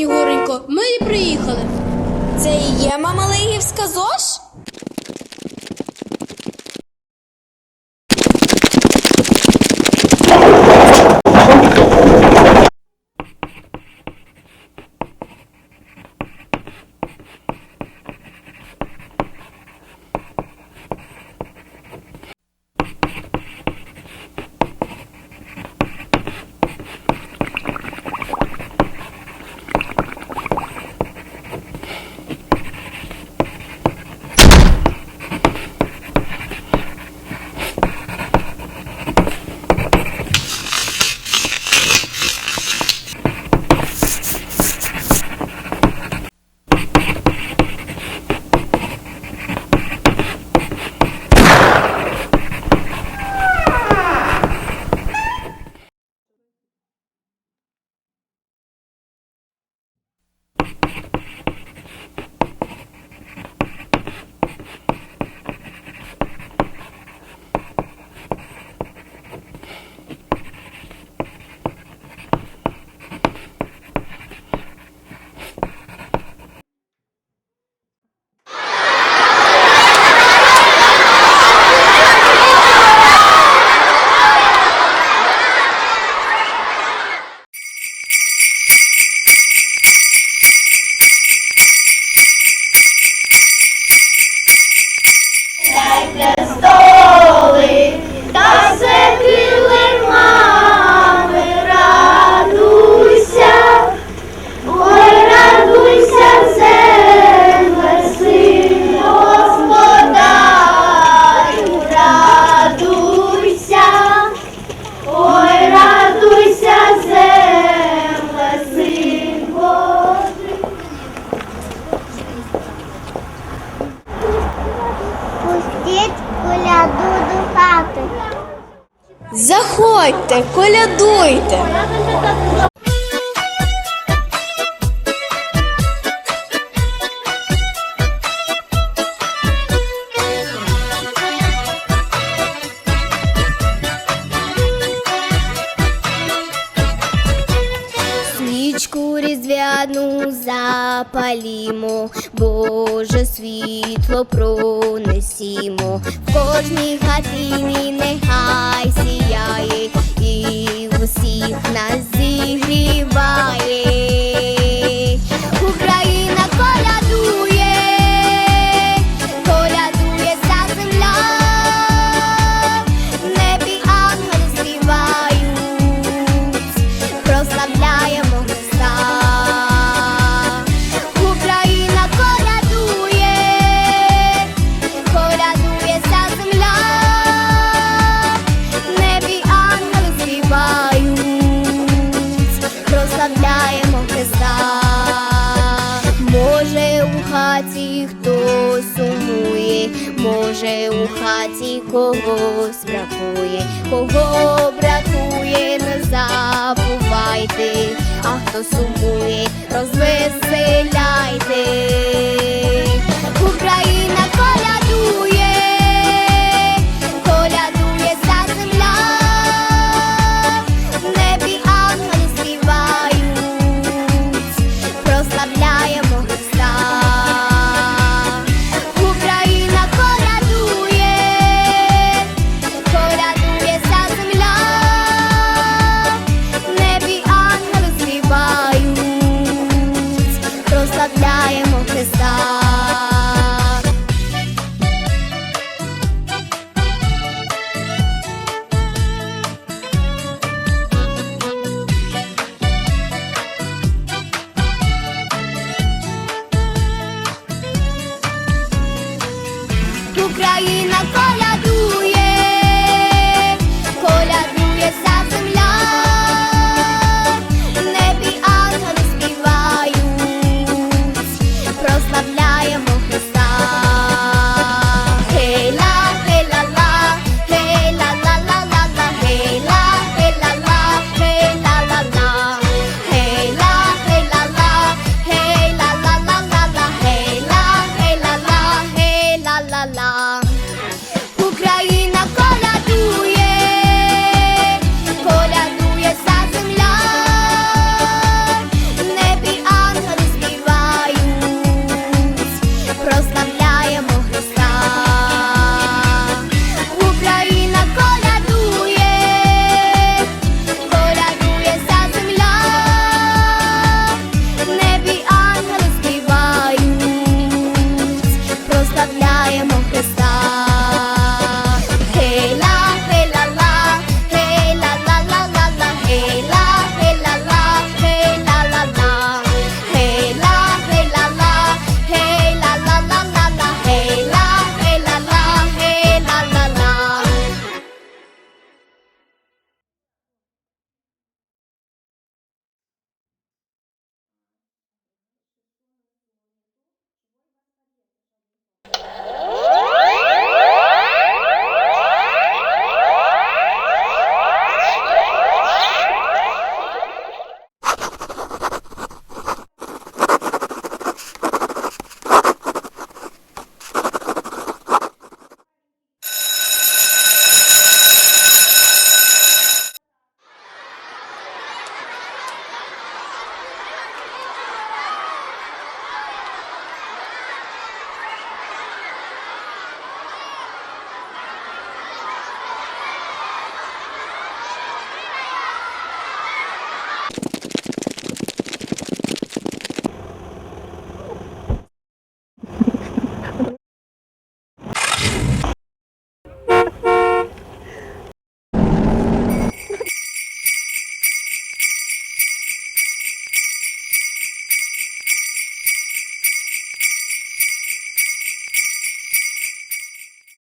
Снігуренько, ми і приїхали. Це і є мама Лигівська Та Заходьте, колядуйте. Свічку різдвяну запалімо, Боже світло пронесімо, в кожній хатині нехай сіяє і усіх нас зігріває. Може у хаті когось бракує, кого бракує, не забувайте, а хто сумує, розвеселяйте.